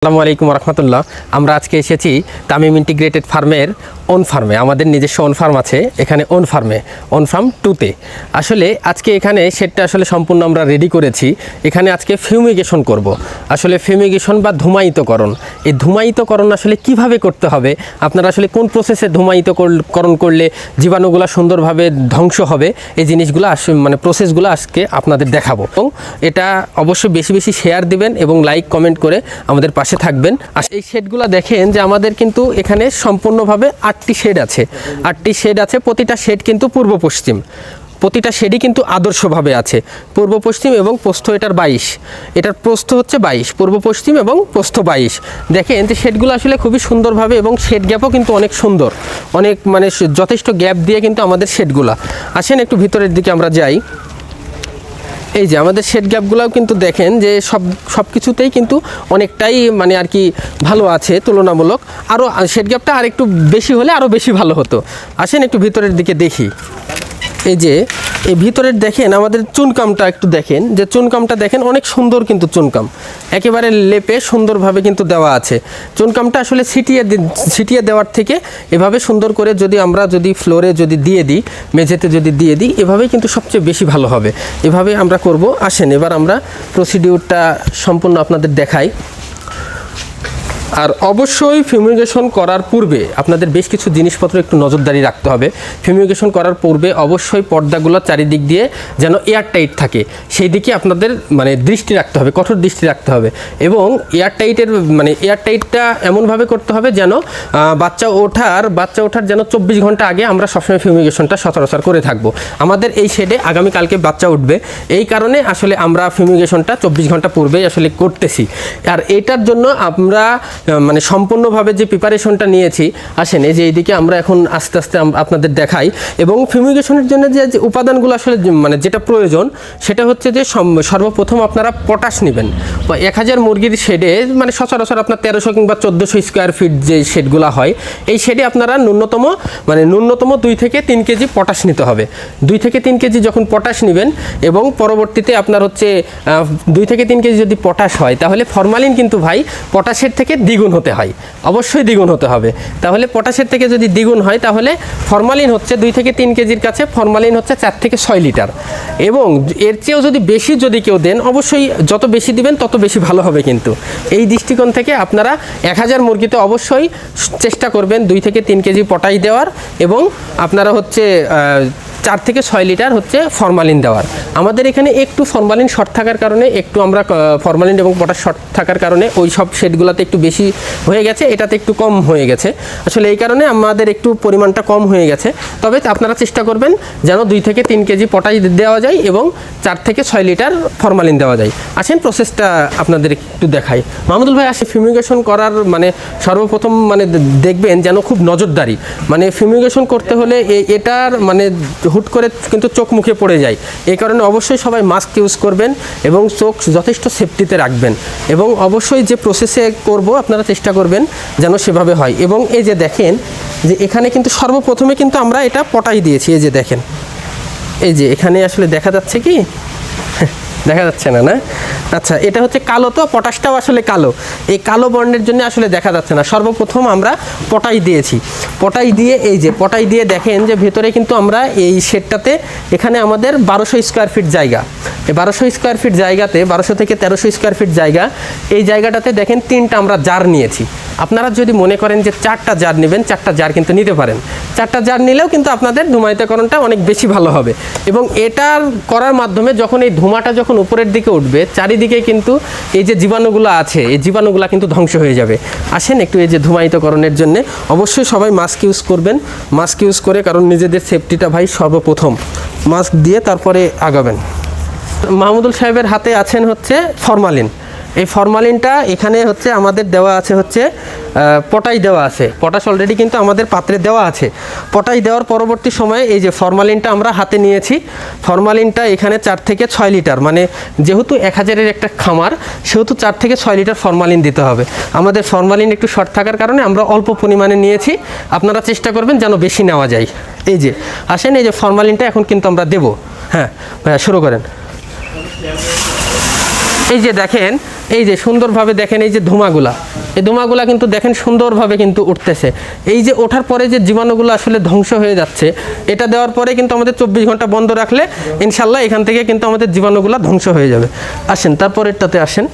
আসসালামু আলাইকুম রহমতুল্লাহ আমরা আজকে এসেছি তামিম ইন্টিগ্রেটেড ফার্মের ওন ফার্মে আমাদের নিজস্ব ওন ফার্ম আছে, এখানে ওন ফার্মে ওন ফার্ম টুতে আসলে আজকে এখানে সেটটা আসলে সম্পূর্ণ আমরা রেডি করেছি। এখানে আজকে ফিউমিগেশন করব। আসলে ফিউমিগেশন বা ধুমায়িতকরণ। এই ধুমায়িতকরণ আসলে কীভাবে করতে হবে? আপনারা আসলে কোন প্রসেসে ধুমায়িতকরণ করলে জীবাণুগুলো সুন্দরভাবে ধ্বংস হবে? এই জিনিসগুলো মানে প্রসেসগুলো আজকে আপনাদের দেখাবো। এবং এটা অবশ্যই বেশি বেশি শেয়ার দিবেন এবং লাইক কমেন্ট করে আমাদের পাশে থাকবেন। আর এই শেডগুলো দেখেন যে আমাদের কিন্তু এখানে সম্পূর্ণভাবে আটটি শেড আছে। আটটি শেড আছে, প্রতিটা শেড কিন্তু পূর্ব পশ্চিম। প্রতিটা শেডই কিন্তু আদর্শভাবে আছে। পূর্ব পশ্চিম এবং প্রস্থ এটার বাইশ। এটার প্রস্থ হচ্ছে বাইশ, পূর্ব পশ্চিম এবং প্রস্থ বাইশ। দেখেন যে শেডগুলো আসলে খুবই সুন্দরভাবে এবং শেড গ্যাপও কিন্তু অনেক সুন্দর। অনেক মানে যথেষ্ট গ্যাপ দিয়ে কিন্তু আমাদের শেডগুলো। আসেন একটু ভিতরের দিকে আমরা যাই। এই যে আমাদের শেড গ্যাপগুলোও কিন্তু দেখেন যে সব সব কিছুতেই কিন্তু অনেকটাই মানে আর কি ভালো আছে, তুলনামূলক। আরও শেড গ্যাপটা আর একটু বেশি হলে আরও বেশি ভালো হতো। আসেন একটু ভিতরের দিকে দেখি। এই যে এই ভিতরের দেখেন, আমাদের চুনকামটা একটু দেখেন। যে চুনকামটা দেখেন, অনেক সুন্দর কিন্তু চুনকাম। একেবারে লেপে সুন্দরভাবে কিন্তু দেওয়া আছে। চুনকামটা আসলে ছিটিয়ে ছিটিয়ে দেওয়ার থেকে এভাবে সুন্দর করে যদি আমরা যদি ফ্লোরে যদি দিয়ে দিই, মেঝেতে যদি দিয়ে দিই, এভাবেই কিন্তু সবচেয়ে বেশি ভালো হবে। এভাবে আমরা করব। আসেন, এবার আমরা প্রসিডিউরটা সম্পূর্ণ আপনাদের দেখাই। আর অবশ্যই ফিউমিগেশন করার পূর্বে আপনাদের বেশ কিছু জিনিসপত্র একটু নজরদারি রাখতে হবে। ফিউমিগেশন করার পূর্বে অবশ্যই পর্দাগুলো চারিদিক দিয়ে যেন এয়ার টাইট থাকে। সেই দিকে আপনাদের মানে দৃষ্টি রাখতে হবে, কঠোর দৃষ্টি রাখতে হবে এবং এয়ার টাইটের মানে এয়ার টাইটটা এমনভাবে করতে হবে যেন বাচ্চা ওঠার বাচ্চা ওঠার যেন চব্বিশ ঘণ্টা আগে আমরা সবসময় ফিউমিগেশনটা সচরাচর করে থাকব। আমাদের এই শেডে আগামীকালকে বাচ্চা উঠবে। এই কারণে আসলে আমরা ফিউমিগেশনটা চব্বিশ ঘণ্টা পূর্বেই আসলে করতেছি। আর এটার জন্য আমরা মানে সম্পূর্ণভাবে যে প্রিপারেশনটা নিয়েছি, আসেন, এই যে এইদিকে আমরা এখন আস্তে আস্তে আপনাদের দেখাই। এবং ফিউমিগেশনের জন্য যে উপাদানগুলো আসলে মানে যেটা প্রয়োজন, সেটা হচ্ছে যে সর্বপ্রথম আপনারা পটাশ নেবেন। এক হাজার মুরগির শেডে মানে সচরাচর আপনার তেরোশো কিংবা চোদ্দোশো স্কোয়ার ফিট যে শেডগুলো হয়, এই শেডে আপনারা ন্যূনতম মানে ন্যূনতম দুই থেকে তিন কেজি পটাশ নিতে হবে। দুই থেকে তিন কেজি যখন পটাশ নেবেন, এবং পরবর্তীতে আপনার হচ্ছে দুই থেকে তিন কেজি যদি পটাশ হয়, তাহলে ফরমালিন কিন্তু ভাই পটাশের থেকে দ্বিগুণ হতে হয়। অবশ্যই দ্বিগুণ হতে হবে। তাহলে পটাশের থেকে যদি দ্বিগুণ হয়, তাহলে ফরমালিন হচ্ছে দুই থেকে তিন কেজির কাছে, ফরমালিন হচ্ছে চার থেকে ছয় লিটার। এবং এর চেয়েও যদি বেশি যদি কেউ দেন, অবশ্যই যত বেশি দিবেন, তত বেশি ভালো হবে কিন্তু। এই দৃষ্টিকোণ থেকে আপনারা এক হাজার মুরগিতে অবশ্যই চেষ্টা করবেন দুই থেকে তিন কেজি পটাশ দেওয়ার এবং আপনারা হচ্ছে চার থেকে ছয় লিটার হচ্ছে ফরমালিন দেওয়ার। আমাদের এখানে একটু ফরমালিন শর্ট থাকার কারণে, একটু আমরা ফরমালিন এবং পটাশ শর্ট থাকার কারণে ওই সব শেডগুলোতে একটু বেশি হয়ে গেছে, এটাতে একটু কম হয়ে গেছে। আসলে এই কারণে আমাদের একটু পরিমাণটা কম হয়ে গেছে। তবে আপনারা চেষ্টা করবেন যেন দুই থেকে তিন কেজি পটাশ দেওয়া যায় এবং চার থেকে ছয় লিটার ফরমালিন দেওয়া যায়। আসেন প্রসেসটা আপনাদের একটু দেখাই। মাহমুদুল ভাই আসে ফিউমিগেশন করার মানে সর্বপ্রথম মানে দেখবেন যেন খুব নজরদারি। মানে ফিউমিগেশন করতে হলে এটার মানে হুট করে কিন্তু চোখ মুখে পড়ে যায়। এই কারণে অবশ্যই সবাই মাস্ক ইউজ করবেন এবং চোখ যথেষ্ট সেফটিতে রাখবেন। এবং অবশ্যই যে প্রসেসে করব, আপনারা চেষ্টা করবেন যেন সেভাবে হয়। এবং এই যে দেখেন যে এখানে কিন্তু সর্বপ্রথমে কিন্তু আমরা এটা পটাই দিয়েছি। এই যে দেখেন। এই যে এখানে আসলে দেখা যাচ্ছে কি দেখা যাচ্ছে না না? আচ্ছা এটা হচ্ছে কালো তো, পটাশটাও আসলে কালো। এই কালো বর্ণের জন্য আসলে দেখা যাচ্ছে না। সর্বপ্রথম আমরা পটাই দিয়েছি। পটাই দিয়ে, এই যে পটাই দিয়ে দেখেন যে ভেতরে কিন্তু আমরা এই শেডটাতে এখানে আমাদের বারোশো স্কোয়ার ফিট জায়গা। এই বারোশো স্কোয়ার ফিট জায়গাতে, বারোশো থেকে তেরোশো স্কোয়ার ফিট জায়গা, এই জায়গাটাতে দেখেন তিনটা আমরা জার নিয়েছি। আপনারা যদি মনে করেন যে চারটা জার নেবেন, চারটা জার কিন্তু নিতে পারেন। চারটা জার নিলেও কিন্তু আপনাদের ধুমায়িতকরণটা অনেক বেশি ভালো হবে। এবং এটার করার মাধ্যমে যখন এই ধোঁয়াটা যখন উপরের দিকে উঠবে, চারিদিকে কিন্তু এই যে জীবাণুগুলো আছে, এই জীবাণুগুলো কিন্তু ধ্বংস হয়ে যাবে। আসেন একটু এই যে ধুমায়িতকরণের জন্য। অবশ্যই সবাই মাস্ক ইউজ করবেন। মাস্ক ইউজ করে কারণ নিজেদের সেফটিটা ভাই সর্বপ্রথম। মাস্ক দিয়ে তারপরে আগাবেন। মাহমুদুল সাহেবের হাতে আছেন হচ্ছে ফরমালিন। এই ফরমালিনটা এখানে হচ্ছে আমাদের দেওয়া আছে হচ্ছে পটাশ দেওয়া আছে। পটাশ অলরেডি কিন্তু আমাদের পাত্রে দেওয়া আছে। পটাশ দেওয়ার পরবর্তী সময়ে এই যে ফরমালিনটা আমরা হাতে নিয়েছি ফরমালিনটা এখানে চার থেকে ছয় লিটার মানে যেহেতু এক হাজারের একটা খামার, সেহেতু চার থেকে ছয় লিটার ফরমালিন দিতে হবে। আমাদের ফরমালিন একটু শর্ট থাকার কারণে আমরা অল্প পরিমাণে নিয়েছি। আপনারা চেষ্টা করবেন যেন বেশি নেওয়া যায়। এই যে, আসেন, এই যে ফরমালিনটা এখন কিন্তু আমরা দেবো। হ্যাঁ শুরু করেন। এই যে দেখেন এই যে সুন্দরভাবে দেখেন এই যে ধোঁয়াগুলা এই ধোঁয়াগুলা কিন্তু দেখেন সুন্দরভাবে কিন্তু উঠতেছে। এই যে ওঠার পরে যে জীবাণুগুলো আসলে ধ্বংস হয়ে যাচ্ছে, এটা দেওয়ার পরে কিন্তু আমাদের চব্বিশ ঘণ্টা বন্ধ রাখলে ইনশাল্লাহ এখান থেকে কিন্তু আমাদের জীবাণুগুলো ধ্বংস হয়ে যাবে। আসেন, তারপরেরটাতে আসেন।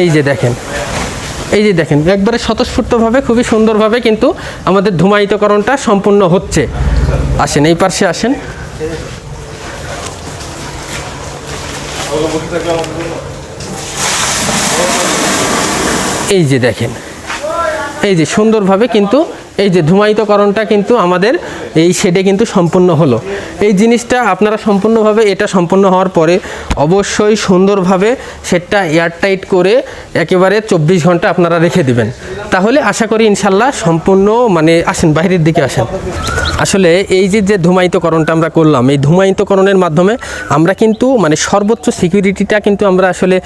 এই যে দেখেন, এই যে দেখেন, একবারে স্বতঃস্ফূর্তভাবে, খুবই সুন্দরভাবে কিন্তু আমাদের ধূমায়িতকরণটা সম্পূর্ণ হচ্ছে। আসেন, এই পার্শ্বে আসেন। এই যে দেখেন এই যে সুন্দরভাবে কিন্তু এই যে ধূমায়িতকরণটা কিন্তু আমাদের এই শেডে কিন্তু সম্পূর্ণ হলো। এই জিনিসটা আপনারা সম্পূর্ণভাবে এটা সম্পূর্ণ হওয়ার পরে অবশ্যই সুন্দরভাবে সেটটা এয়ারটাইট করে একেবারে চব্বিশ ঘণ্টা আপনারা রেখে দিবেন। তাহলে আশা করি ইনশাল্লাহ সম্পূর্ণ মানে আসেন বাইরের দিকে আসেন। আসলে এই যে যে ধূমায়িতকরণটা আমরা করলাম, এই ধূমায়িতকরণের মাধ্যমে আমরা কিন্তু মানে সর্বোচ্চ সিকিউরিটিটা কিন্তু আমরা আসলে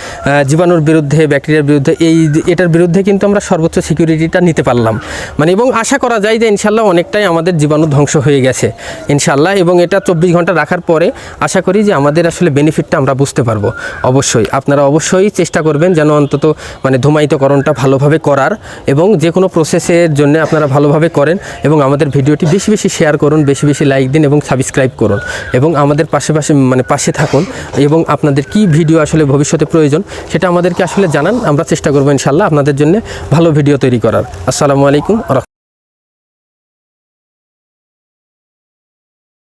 জীবাণুর বিরুদ্ধে, ব্যাকটেরিয়ার বিরুদ্ধে, এই এটার বিরুদ্ধে কিন্তু আমরা সর্বোচ্চ সিকিউরিটিটা নিতে পারলাম। মানে এবং আশা করা যায় যে ইনশাল্লাহ অনেকটাই আমাদের জীবাণু ধ্বংস হয়ে গেছে। ইনশাল্লাহ এবং এটা চব্বিশ ঘণ্টা রাখার পরে আশা করি যে আমাদের আসলে বেনিফিটটা আমরা বুঝতে পারব। অবশ্যই আপনারা অবশ্যই চেষ্টা করবেন যেন অন্তত মানে ধূমায়িতকরণটা ভালোভাবে করার এবং যে কোনো প্রসেসের জন্য আপনারা ভালোভাবে করেন এবং আমাদের ভিডিওটি বেশি বেশি শেয়ার করুন, বেশি বেশি লাইক দিন এবং সাবস্ক্রাইব করুন এবং আমাদের পাশে পাশে মানে পাশে থাকুন এবং আপনাদের কি ভিডিও আসলে ভবিষ্যতে প্রয়োজন সেটা আমাদেরকে আসলে জানান, আমরা চেষ্টা করব ইনশাল্লাহ আপনাদের জন্য ভালো ভিডিও তৈরি করার। আসসালামু আলাইকুম